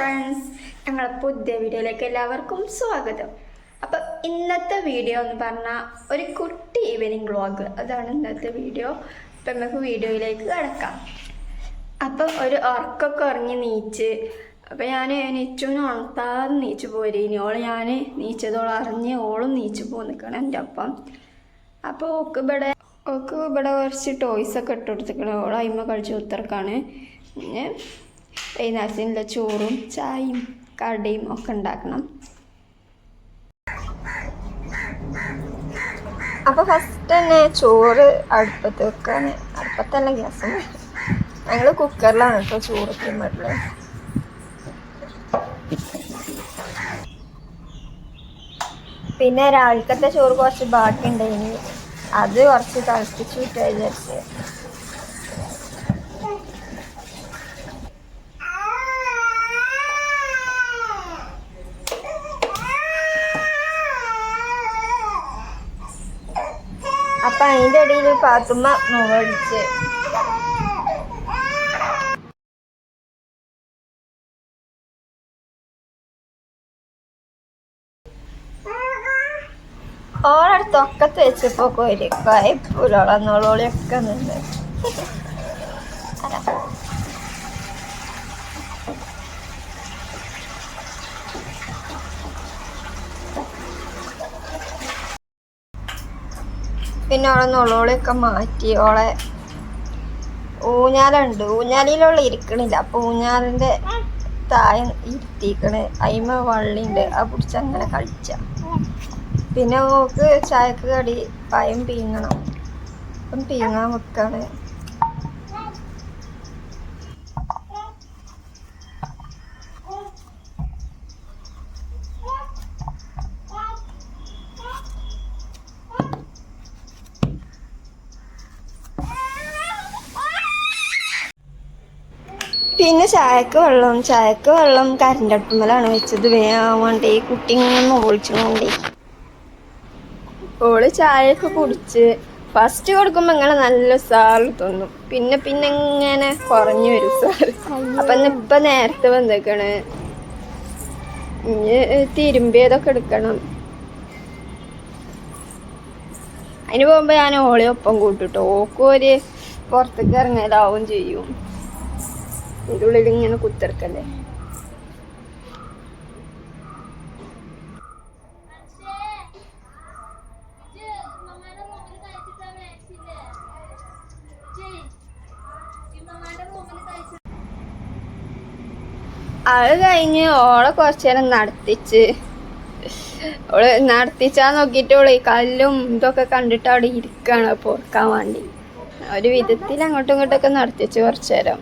Friends ഞങ്ങളെ പുതിയ വീഡിയോയിലേക്ക് എല്ലാവർക്കും സ്വാഗതം. അപ്പം ഇന്നത്തെ വീഡിയോ എന്ന് പറഞ്ഞാൽ ഒരു കുട്ടി ഈവനിങ് വ്ളോഗ് അതാണ് ഇന്നത്തെ വീഡിയോ. അപ്പം നമുക്ക് വീഡിയോയിലേക്ക് കിടക്കാം. അപ്പം ഒരു ഉറക്കൊക്കെ ഉറങ്ങി നീച്ച്. അപ്പം ഞാൻ നീച്ചുവിന് ഉണർത്താതെ നീച്ചു പോരേനി ഓളെ ഞാൻ നീച്ചതോളം അറിഞ്ഞ് ഓളും നീച്ചു പോന്നിക്കണം എന്റെ ഒപ്പം. അപ്പോൾ ഓക്ക് ഇവിടെ ഓക്ക് ഇവിടെ കുറച്ച് ടോയ്സൊക്കെ ഇട്ട് കൊടുത്തിക്കണം ഓൾ അയിമ ഉത്തർക്കാണ് പിന്നെ വൈകുന്നേരത്തിനുള്ള ചോറും ചായയും കടയും ഒക്കെ ഉണ്ടാക്കണം. അപ്പോൾ ഫസ്റ്റ് തന്നെ ചോറ് അടുപ്പത്ത് വെക്കാൻ അടുപ്പത്തല്ല ഗ്യാസ് ഞങ്ങൾ കുക്കറിലാണ് കേട്ടോ ചോറ് വീട്ടിൽ പിന്നെ രാവിലത്തെ ചോറ് കുറച്ച് ബാക്കി ഉണ്ടായിരുന്നു അത് കുറച്ച് തിളപ്പിച്ചു വിട്ടാ വിചാരിച്ച്. അപ്പൊ അതിന്റെ ഇടയിൽ പാത്തുമ്മ നോവടിച്ച്. ഓളടുത്തൊക്കത്ത് വെച്ചപ്പോ കോരിക്കായി പുലോളന്നോളോളിയൊക്കെ നിന്ന് പിന്നെ ഓളെ നുളോളിയൊക്കെ മാറ്റി. ഓളെ ഊഞ്ഞാലുണ്ട് ഊഞ്ഞാലിലുള്ള ഇരിക്കണില്ല. അപ്പൊ ഊഞ്ഞാലിന്റെ താഴെ ഇരുത്തിക്കണ് അയിമ വള്ളിണ്ട്. അത് പിടിച്ച് അങ്ങനെ കളിച്ച. പിന്നെ ഓക്ക് ചായക്ക് കടി പയം പീങ്ങണം. അപ്പം പീങ്ങാൻ വെക്കാണ്. പിന്നെ ചായക്ക് വെള്ളം ചായക്ക് വെള്ളം കരന്റെ അടുപ്പുമ്മലാണ് വെച്ചത്. വേണ്ടേ കുട്ടി ഇങ്ങനെ ഒളിച്ചുകൊണ്ടേ ഓൾ ചായയൊക്കെ കുടിച്ച് ഫസ്റ്റ് കൊടുക്കുമ്പോ ഇങ്ങനെ നല്ല സാറ് തോന്നും. പിന്നെ പിന്നെ ഇങ്ങനെ കുറഞ്ഞു വരും സാറ് അപ്പൊ ഇപ്പൊ നേരത്തെ വന്നേക്കണ്. ഇനി തിരുമ്പിയതൊക്കെ എടുക്കണം. അതിന് പോകുമ്പോ ഞാൻ ഓളെ ഒപ്പം കൂട്ടിട്ടോ. ഓക്കും ഒരു പുറത്തേക്ക് ഇറങ്ങലാവും ചെയ്യും. ഉള്ളിൽ ഇങ്ങനെ കുത്തിറക്കല്ലേ അത് കഴിഞ്ഞ് ഓളെ കുറച്ചു നേരം നടത്തിച്ച്. ഓൾ നടത്തിച്ചാ നോക്കിയിട്ട് ഓൾ കല്ലും ഇതൊക്കെ കണ്ടിട്ട് അവിടെ ഇരിക്കാണ് പൊറുക്കാൻ വേണ്ടി. ഒരു വിധത്തിൽ അങ്ങോട്ടും ഇങ്ങോട്ടൊക്കെ നടത്തിച്ച് കുറച്ചു നേരം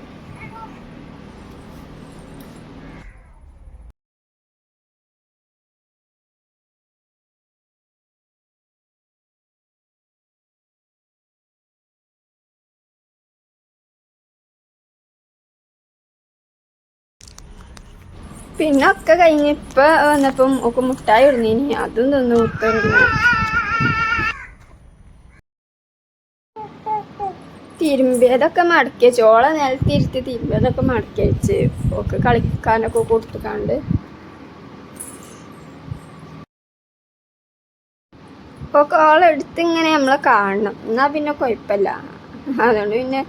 പിന്നെ ഒക്കെ കഴിഞ്ഞ് ഇപ്പൊ വന്നപ്പം ഒക്കെ മുട്ടായി ഇടുന്നീനി അതും തിന്നു മുട്ടിടുന്നു തിരുമ്പിയതൊക്കെ മടക്കിയ ചോള നിലത്തിരുത്തി തിരുമ്പിയതൊക്കെ മടക്കി വെച്ച് ഒക്കെ കളിക്കാനൊക്കെ കൊടുത്തുകാണ്ട് ഒക്കെ ഓളെടുത്ത് ഇങ്ങനെ നമ്മളെ കാണണം. എന്നാ പിന്നെ കുഴപ്പമില്ല. അതുകൊണ്ട് പിന്നെ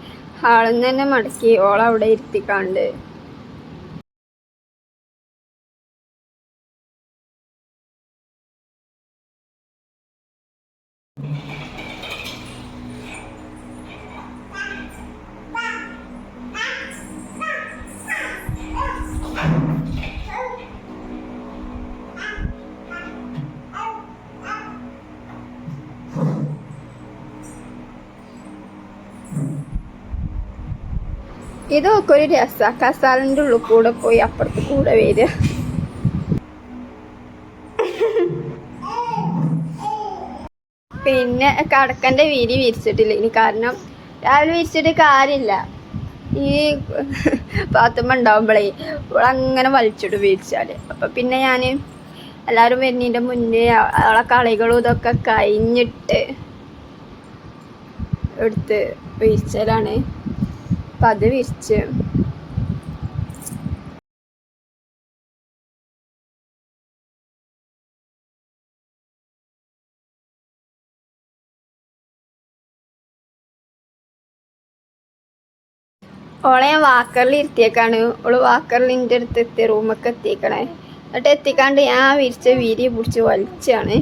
ആളെന്ന് തന്നെ മടക്കി ഓളവിടെ ഇരുത്തിക്കാണ്ട് ഇതൊക്കെ ഒരു രസ. കസാലിന്റെ ഉള്ളിൽ കൂടെ പോയി അപ്പുറത്ത് കൂടെ വരിക. പിന്നെ കടക്കന്റെ വിരി വിരിച്ചിട്ടില്ല. ഇനി കാരണം രാവിലെ വിരിച്ചിട്ട് കാര്യമില്ല. ഈ പാത്തുമ്മ ഉണ്ടാവുമ്പോഴേ അങ്ങനെ വലിച്ചിട്ട് വിരിച്ചാൽ അപ്പം പിന്നെ ഞാൻ എല്ലാവരും വരുന്നതിന്റെ മുന്നേ അവളെ കളികളും ഇതൊക്കെ കഴിഞ്ഞിട്ട് എടുത്ത് വിരിച്ചാലാണ് അപ്പം അത് വിരിച്ച് ഓളെ ഞാൻ വാക്കറിൽ ഇരുത്തിയേക്കാണ്. ഓൾ വാക്കറിൽ എന്റെ അടുത്ത് എത്തി റൂമൊക്കെ എത്തിയേക്കണേ. എന്നിട്ട് എത്തിക്കാണ്ട് ഞാൻ വിരിച്ച വീരി പിടിച്ച് വലിച്ചാണ്.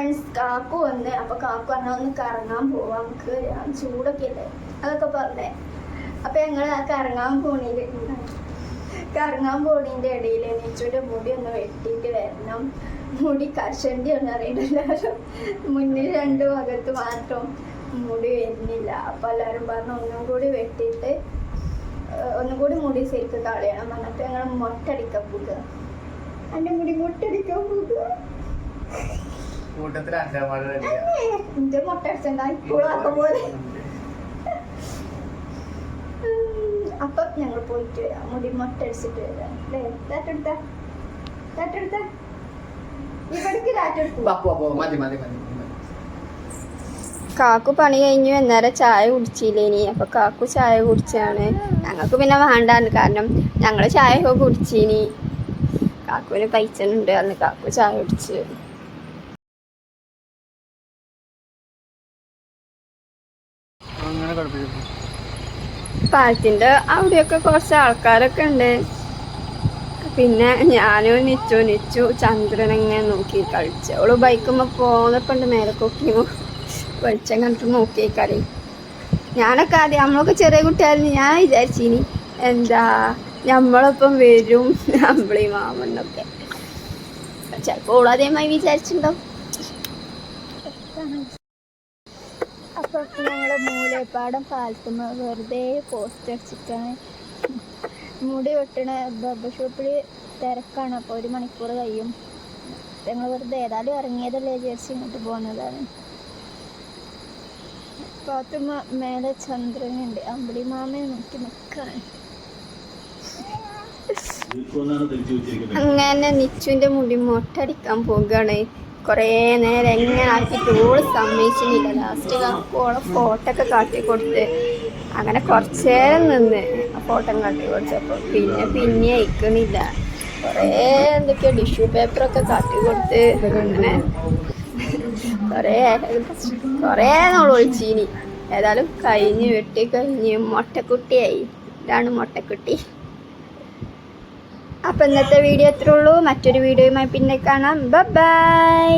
ഫ്രണ്ട്സ് കാക്കു വന്ന് അപ്പൊ കാക്കു പറഞ്ഞ ഒന്ന് കറങ്ങാൻ പോവാം. നമുക്ക് ചൂടൊക്കെ അല്ലേ അതൊക്കെ പറഞ്ഞേ. അപ്പൊ ഞങ്ങൾ ആ കറങ്ങാൻ പോണീൽ കറങ്ങാൻ പോണീന്റെ ഇടയിൽ നെച്ചുവിന്റെ മുടി ഒന്ന് വെട്ടിയിട്ട് വരണം. മുടി കഷണ്ടി ഒന്നും അറിയില്ലല്ലോ മുന്നിൽ രണ്ട് ഭാഗത്ത് മാത്രം മുടി വരുന്നില്ല. അപ്പൊ എല്ലാരും പറഞ്ഞു ഒന്നും കൂടി വെട്ടിയിട്ട് ഒന്നും കൂടി മുടി ശരിക്ക് കളയണം എന്നിട്ട് ഞങ്ങൾ മൊട്ടടിക്കാൻ പോകുക എന്റെ മുടി മൊട്ടടിക്കാൻ പോകുക കൂട്ടത്തിൽ അഞ്ചാം എന്റെ മുട്ട അടിച്ചണ്ട അപ്പൊ ഞങ്ങൾ പോയിട്ട് വരാം. മുടി മുട്ട അടിച്ചിട്ട് വരാം. അല്ലേ? താറ്റെടുത്ത താറ്റെടുത്ത ഇവിടേക്ക് താറ്റെടുത്തു പോ, പോ, പോ. മതി മതി മതി മതി. കാക്കു പണി കഴിഞ്ഞു. എന്നേരം ചായ കുടിച്ചില്ലേനി അപ്പൊ കാക്കു ചായ കുടിച്ചാണ്. ഞങ്ങൾക്ക് പിന്നെ വേണ്ടാന്ന് കാരണം ഞങ്ങൾ ചായ ഒക്കെ കുടിച്ചീനി. കാക്കുവിന് പൈസനുണ്ട് അന്ന് കാക്കു ചായ കുടിച്ച്. പാലത്തിന്റെ അവിടെയൊക്കെ കുറച്ച് ആൾക്കാരൊക്കെ ഉണ്ട്. പിന്നെ ഞാനും നിച്ചു നിച്ചു ചന്ദ്രനങ്ങനെ നോക്കി കളിച്ചു. അവൾ ബൈക്കുമ്പോ പോന്നപ്പണ്ട് നേരെ കൊക്കി വെളിച്ചം കണ്ടിട്ട് നോക്കി കളി ഞാനൊക്കെ ആദ്യം നമ്മളൊക്കെ ചെറിയ കുട്ടിയായിരുന്നു. ഞാൻ വിചാരിച്ചിനി എന്താ നമ്മളൊപ്പം വരും നമ്മളീ മാമണ്ണൊക്കെ ചിലപ്പോൾ ഓളാദ്യമായി വിചാരിച്ചിട്ടുണ്ടാവും. അപ്പൊ ഞങ്ങൾ മൂലേപ്പാടം പാലത്തുമ്മ വെറുതെ പോസ്റ്റ് അടിച്ചിട്ടാണ്. മുടി വെട്ടണ ബബ ഷോപ്പിൽ തിരക്കാണ്. അപ്പോൾ ഒരു മണിക്കൂർ കഴിയും. ഞങ്ങൾ വെറുതെ ഏതായാലും ഇറങ്ങിയതല്ലേ വിചാരിച്ച് ഇങ്ങോട്ട് പോകുന്നതാണ് പാത്തുമ്മ മേലെ ചന്ദ്രനുണ്ട്. അമ്പിളി മാമയെ നോക്കി നിൽക്കാണ് അങ്ങനെ നിച്ചുവിന്റെ മുടി മൊട്ടടിക്കാൻ പോകുകയാണ് കുറേ നേരം എങ്ങനെ ആക്കിയിട്ട് ഓൾ സമ്മതിച്ചില്ല ലാസ്റ്റ് ഓളെ ഫോട്ടോ ഒക്കെ കാട്ടി കൊടുത്ത് അങ്ങനെ കുറച്ച് നിന്ന് ഫോട്ടോ കാട്ടി കൊടുത്തപ്പോൾ പിന്നെ പിന്നെ അയക്കണില്ല. കുറേ എന്തൊക്കെയോ ടിഷ്യൂ പേപ്പറൊക്കെ കാട്ടി കൊടുത്ത് അങ്ങനെ കുറേ കുറേ നമ്മൾ ഒളിച്ചീനി. ഏതായാലും കഴിഞ്ഞ് വെട്ടി കഴിഞ്ഞ് മുട്ടക്കുട്ടിയായി. ഇതാണ് മുട്ടക്കുട്ടി. അപ്പം ഇന്നത്തെ വീഡിയോ എത്ര ഉള്ളൂ. മറ്റൊരു വീഡിയോയുമായി പിന്നെ കാണാം. ബൈ